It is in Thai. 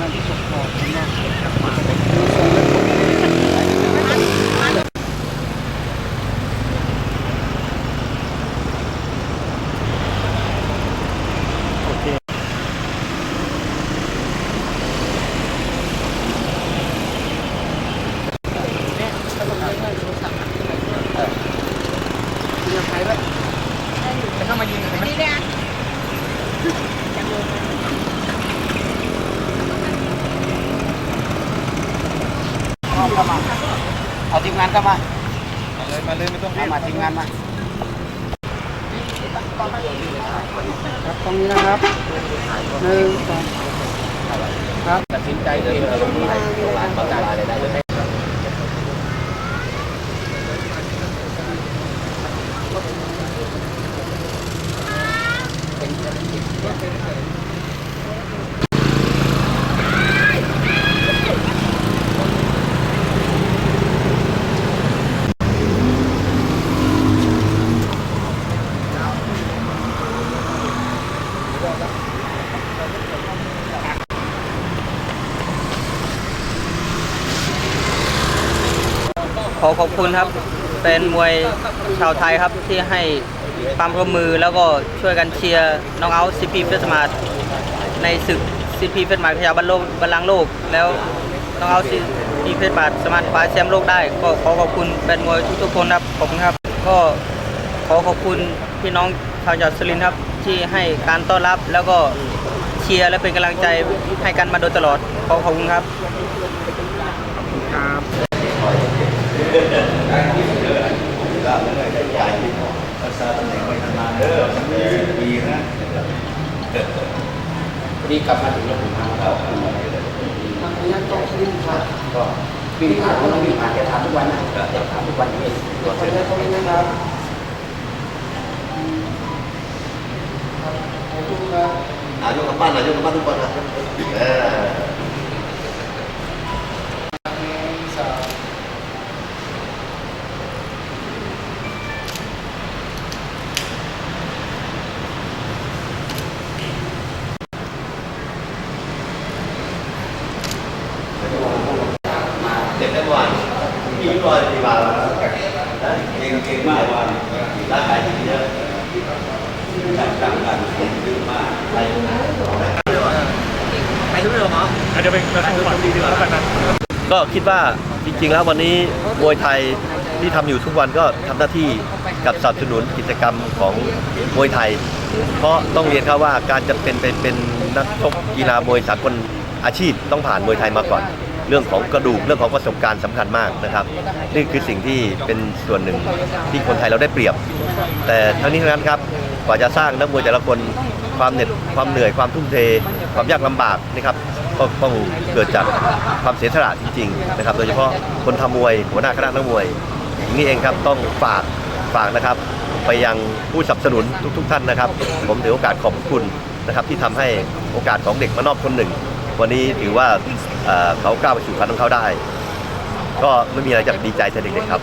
มาที่สุดพอผมนะโอเค ยิงใครด้วยจะเข้ามายิงใช่ไหม นี่เนี่ย เอาเข้ามา เอาทีมงานเข้ามาเลยมาเลยไม่ต้องรีเอาบมาทีมงานมา ครับตรงนี้นะครับหนึ่งสองครับตัดสินใจเดินลงไปร้านประกันอะไรได้เลย ขอขอบคุณครับเป็นมวยชาวไทยครับที่ให้ความร่วมมือแล้วก็ช่วยกันเชียร์น้องเอาซีพีเฟสมาร์ในศึกซีพีเฟสมาร์ขยาบัลโลกบัลลังโลก แล้วน้องเอาซีพีเฟสมาร์สามารถคว้าแชมป์โลกได้ ก็ขอขอบคุณแฟนมวยทุกๆคนครับขอบคุณครับ ก็ขอขอบคุณพี่น้องชาวจังหวัดสุรินทร์ครับที่ให้การต้อนรับแล้วก็เชียร์และเป็นกำลังใจให้กันมาโดยตลอดขอขอบคุณครับ ครับ นี่กลับมาถึงแล้วผมทำแล้วทางนี้ก็วิ่งผ่านก็วิ่งผ่านก็ต้องวิ่งผ่านจะถามทุกวันนะจะถามทุกวันนี้ขออนุญาตตรงนี้นะครับขอบคุณครับอายุกับบ้านอายุกับบ้านทุกคนนะเออ มา เจ็บได้บ่อย พี่รอยกี่บาแล้วนะเก่งเก่งมากว่าร่างกายที่เยอะจับจับกันเก่งขึ้นมากอะไรนะก็คิดว่าจริงๆแล้ววันนี้มวยไทยที่ทำอยู่ทุกวันก็ทำหน้าที่กับสนับสนุนกิจกรรมของมวยไทย เพราะต้องเรียนครับว่าการจะเป็นเป็นนักชกกีฬามวยสากลอาชีพต้องผ่านมวยไทยมาก่อน เรื่องของกระดูกเรื่องของประสบการณ์สำคัญมากนะครับ นี่คือสิ่งที่เป็นส่วนหนึ่งที่คนไทยเราได้เปรียบ แต่ทั้งนี้ทั้งนั้นครับกว่าจะสร้างนักมวยแต่ละคนความเหน็ดความเหนื่อยความทุ่มเท ความยากลำบากนะครับก็ต้องเกิดจากความเสียสละจริงๆนะครับ โดยเฉพาะคนทำมวยหัวหน้าคณะนักมวยนี่เองครับต้องฝากฝากนะครับ ไปยังผู้สนับสนุนทุก ๆ ท่านนะครับ ผมถือโอกาสขอบคุณนะครับที่ทำให้โอกาสของเด็กมานอกคนหนึ่ง วันนี้ถือว่าเขากล้าไปสู่ฝันของเขาได้ ก็ไม่มีอะไรจะดีใจแต่เด็กๆครับ